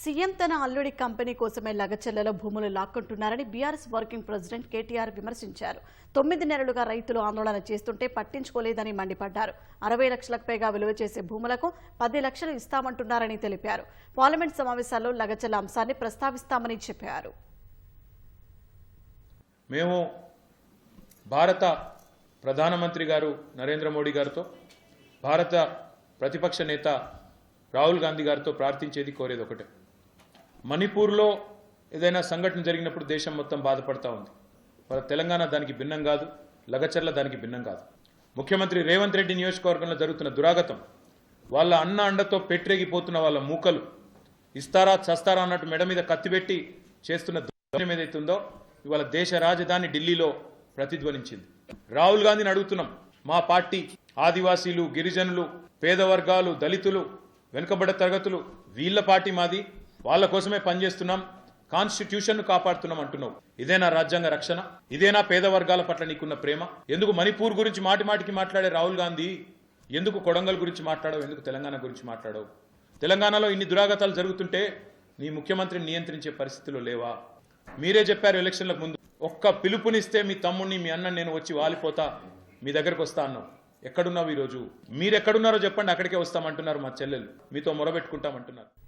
CM తన అల్లుడి company కోసమే లగచెల్లలో భూములు లాక్కుంటున్నారని బీఆర్ఎస్ వర్కింగ్ ప్రెసిడెంట్ కేటీఆర్ విమర్శించారు. తొమ్మిది నెలలుగా రైతులు ఆందోళన చేస్తుంటే పట్టించుకోలేదని మండిపడ్డారు. అరవై లక్షలకు పైగా విలువ చేసే భూములకు పది లక్షలు ఇస్తామంటున్నారని తెలిపారు. పార్లమెంట్ సమావేశాల్లో లగచెల్ల అంశాన్ని ప్రస్తావిస్తామని చెప్పారు. మేము భారత ప్రధానమంత్రి గారు నరేంద్ర మోడీ గారితో భారత ప్రతిపక్ష నేత రాహుల్ గాంధీ గారితో ప్రార్థించేది కోరేది ఒకటే. మణిపూర్లో ఏదైనా సంఘటన జరిగినప్పుడు దేశం మొత్తం బాధపడతా ఉంది. వాళ్ళ తెలంగాణ దానికి భిన్నం కాదు లగచర్ల దానికి భిన్నం కాదు. ముఖ్యమంత్రి రేవంత్ రెడ్డి నియోజకవర్గంలో జరుగుతున్న దురాగతం వాళ్ళ అన్న అండతో పెట్టరేగిపోతున్న వాళ్ళ మూకలు ఇస్తారా చస్తారా అన్నట్టు మెడ మీద కత్తిపెట్టి చేస్తున్న దౌర్యం ఏదైతే ఉందో ఇవాళ దేశ రాజధాని ఢిల్లీలో ప్రతిధ్వనించింది. రాహుల్ గాంధీని అడుగుతున్నాం మా పార్టీ ఆదివాసీలు గిరిజనులు పేద వర్గాలు దళితులు వెనుకబడ్డ తరగతులు వీళ్ళ పార్టీ మాది వాళ్ళ కోసమే పనిచేస్తున్నాం. కాన్స్టిట్యూషన్ కాపాడుతున్నాం అంటున్నావు. ఇదేనా రాజ్యాంగ రక్షణ? ఇదేనా పేద వర్గాల పట్ల నీకున్న ప్రేమ? ఎందుకు మణిపూర్ గురించి మాటి మాటికి మాట్లాడే రాహుల్ గాంధీ? ఎందుకు కొడంగల్ గురించి మాట్లాడవు? ఎందుకు తెలంగాణ గురించి మాట్లాడవు? తెలంగాణలో ఇన్ని దురాగతాలు జరుగుతుంటే నీ ముఖ్యమంత్రిని నియంత్రించే పరిస్థితిలో లేవా? మీరే చెప్పారు ఎలక్షన్లకు ముందు. ఒక్క పిలుపునిస్తే మీ తమ్ముడిని మీ అన్న నేను వచ్చి వాలిపోతా మీ దగ్గరకు వస్తా అన్నావు. ఎక్కడున్నావు ఈరోజు? మీరు ఎక్కడున్నారో చెప్పండి అక్కడికే వస్తామంటున్నారు మా చెల్లెలు. మీతో మొరబెట్టుకుంటామంటున్నారు.